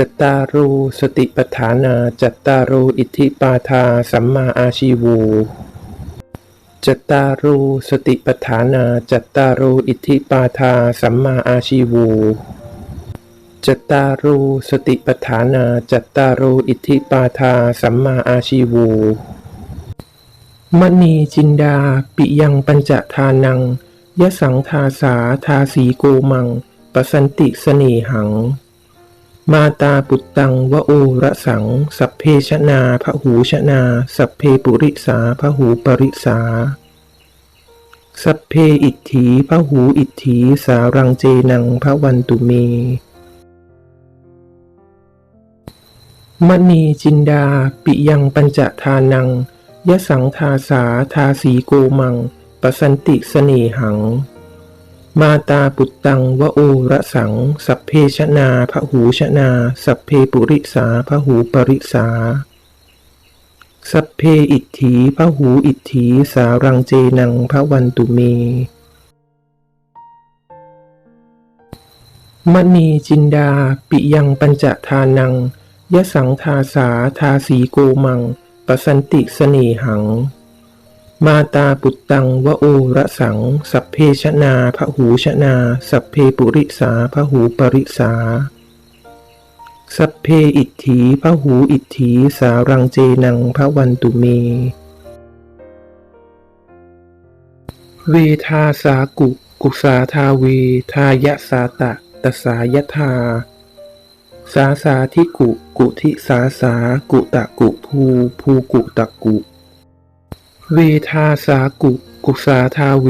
จตารูสติปฐานา จัตตารูอิทธิปาทา สัมมาอาชีวูจตารูสติปฐานา จัตตารูอิทธิปาทา สัมมาอาชีวูจตารูสติปฐานา จัตตารูอิทธิปาทา สัมมาอาชีวูมณีจินดา ปิยังปัญจทานังยะสังทาสาทาสีโกมัง ปสันติเสเนหัง มาตาปุตตังวะโอระสัง สัพเพชนาพหูชนา สัพเพปุริสาพหูปริสา สัพเพอิทธีพหูอิทธีสารังเจนังพระวันตุเมมณีจินดา ปิยังปัญจทานังยะสังทาสาทาสีโกมัง ปสันติเสเนหัง มาตาปุตตังวโอระสัง สัพเพชนาพหูชนา สัพเพปุริสาพหูปริสา สัพเพอิทธีพหูอิทธีสารังเจนังพระวันตุเมมณีจินดา ปิยังปัญจทานังยะสังทาสาทาสีโกมังปสันติเสเนหัง มาตาปุตตังวโอระสัง สัพ เพชนาพหูชนา สัพเพปุริสาพหูปริสา สัพเพอิทธีพหูอิทธีสารังเจนังพระวันตุเม เวทาสากุกุสาทาเวทายะสาตะตสายทา สาสาทิกุ กุทิสาสากุตะกุภูภูกุตะกุ เวทาสากุ กุสาทาเว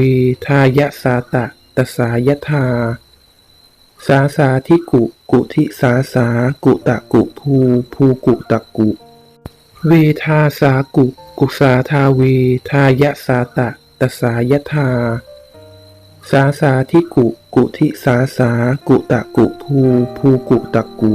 ทายะสาตะตสายทา สาสาทิกุ กุทิสาสา กุตะกุภู ภูกุตะกุ เวทาสากุ กุสาทาเวทายะสาตะตสายทา สาสาทิกุ กุทิสาสา กุตะกุภู ภูกุตะกุ